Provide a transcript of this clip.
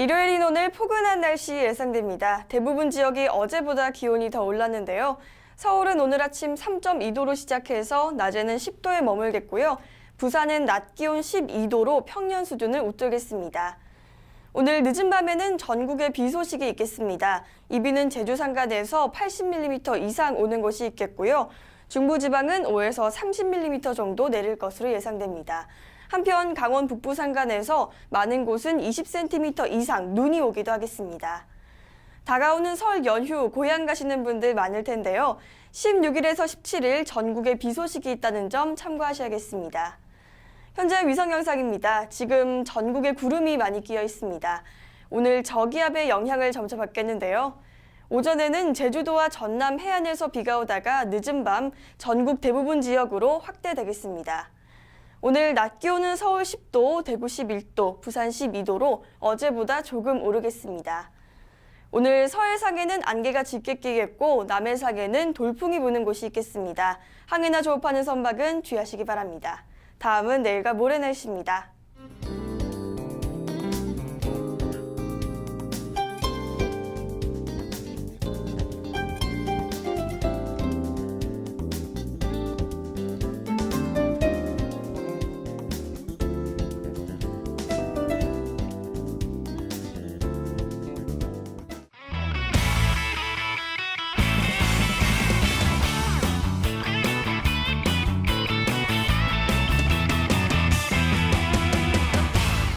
일요일인 오늘 포근한 날씨 예상됩니다. 대부분 지역이 어제보다 기온이 더 올랐는데요. 서울은 오늘 아침 3.2도로 시작해서 낮에는 10도에 머물겠고요. 부산은 낮 기온 12도로 평년 수준을 웃돌겠습니다. 오늘 늦은 밤에는 전국에 비 소식이 있겠습니다. 이 비는 제주 산간에서 80mm 이상 오는 곳이 있겠고요. 중부지방은 5에서 30mm 정도 내릴 것으로 예상됩니다. 한편 강원 북부 산간에서 많은 곳은 20cm 이상 눈이 오기도 하겠습니다. 다가오는 설 연휴 고향 가시는 분들 많을 텐데요. 16일에서 17일 전국에 비 소식이 있다는 점 참고하셔야겠습니다. 현재 위성 영상입니다. 지금 전국에 구름이 많이 끼어 있습니다. 오늘 저기압의 영향을 점차 받겠는데요. 오전에는 제주도와 전남 해안에서 비가 오다가 늦은 밤 전국 대부분 지역으로 확대되겠습니다. 오늘 낮 기온은 서울 10도, 대구 11도, 부산 12도로 어제보다 조금 오르겠습니다. 오늘 서해상에는 안개가 짙게 끼겠고 남해상에는 돌풍이 부는 곳이 있겠습니다. 항해나 조업하는 선박은 주의하시기 바랍니다. 다음은 내일과 모레 날씨입니다.